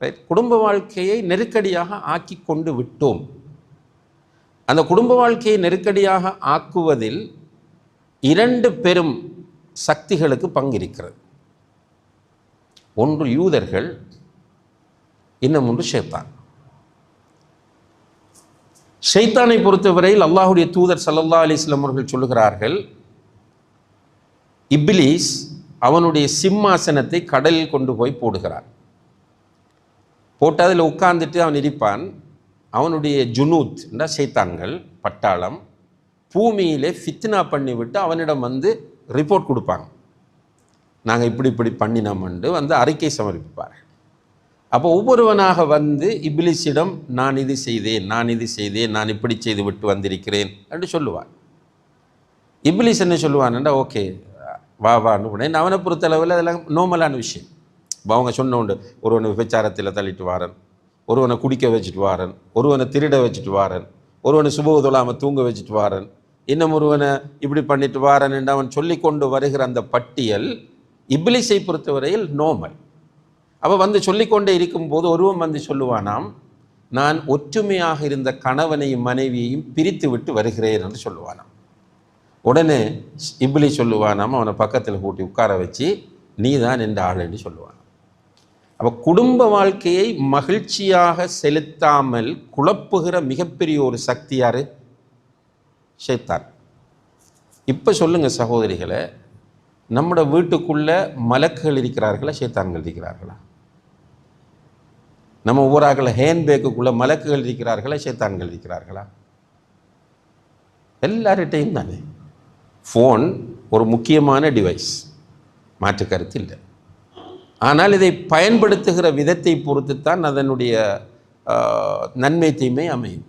Right குடும்ப வாழ்க்கையை நெருக்கடியாக ஆக்கி கொண்டு விட்டோம். அந்த குடும்ப வாழ்க்கையை நெருக்கடியாக ஆக்குவதில் இரண்டு பெரும் சக்திகளுக்கு பங்கு இருக்கிறது ஒன்று யூதர்கள் இன்னும் ஒன்று ஷேத்தான். ஷைத்தானை பொறுத்தவரையில் அல்லாஹுடைய தூதர் சல்லல்லா அலிஸ்லாம் அவர்கள் சொல்லுகிறார்கள் இப்லீஸ் அவனுடைய சிம்மாசனத்தை கடலில் கொண்டு போய் போடுகிறான் போட்டு அதில் உட்கார்ந்துட்டு அவன் இருப்பான் அவனுடைய ஜுனூத் என்றால் சைத்தான்கள் பட்டாளம் பூமியிலே ஃபித்னா பண்ணிவிட்டு அவனிடம் வந்து ரிப்போர்ட் கொடுப்பாங்க. நாங்கள் இப்படி இப்படி பண்ணினோம்ண்டு வந்து அறிக்கை சமர்ப்பிப்பார் அப்போ ஒவ்வொருவனாக வந்து இப்லிஸிடம் நான் இது செய்தேன் நான் இது செய்தேன் நான் இப்படி செய்து விட்டு வந்திருக்கிறேன் என்று சொல்லுவான். இப்லிஸ் என்ன சொல்லுவான்டா ஓகே வா வான்னு உடனே அவனை பொறுத்தளவில் அதெல்லாம் நோமலான விஷயம். அவங்க சொன்ன உண்டு ஒருவனை விபச்சாரத்தில் தள்ளிட்டு வாரன் ஒருவனை குடிக்க வச்சுட்டு வாரன் ஒருவனை திருட வச்சுட்டு வாரன் ஒருவனை சுபவு தொழாமல் தூங்க வச்சுட்டு வாரன் இன்னும் ஒருவனை இப்படி பண்ணிட்டு வாரன் என்று அவன் சொல்லி கொண்டு வருகிற அந்த பட்டியல் இப்லிஸை பொறுத்தவரையில் நோமல் அவள் வந்து சொல்லிக்கொண்டே இருக்கும்போது ஒருவன் வந்து சொல்லுவானாம் நான் ஒற்றுமையாக இருந்த கணவனையும் மனைவியையும் பிரித்து விட்டு வருகிறேன் என்று சொல்லுவானாம். உடனே இப்லி சொல்லுவானாம் அவனை பக்கத்தில் கூட்டி உட்கார வச்சு நீ தான் என்ற ஆள் என்று சொல்லுவான் அப்போ குடும்ப வாழ்க்கையை மகிழ்ச்சியாக செலுத்தாமல் குழப்புகிற மிகப்பெரிய ஒரு சக்தி யார்? ஷைத்தான். இப்போ சொல்லுங்கள் சகோதரிகளை நம்மட வீட்டுக்குள்ளே மலக்குகள் இருக்கிறார்களா சேத்தான்கள் இருக்கிறார்களா? நம்ம ஊராக்கள் ஹேண்ட்பேக்குக்குள்ளே மலக்குகள் இருக்கிறார்களா சேத்தான்கள் இருக்கிறார்களா? எல்லார்கிட்டையும் தானே. ஃபோன் ஒரு முக்கியமான டிவைஸ் மாற்று கருத்து இல்லை. ஆனால் இதை பயன்படுத்துகிற விதத்தை பொறுத்து தான் அதனுடைய நன்மை தீமை அமையும்.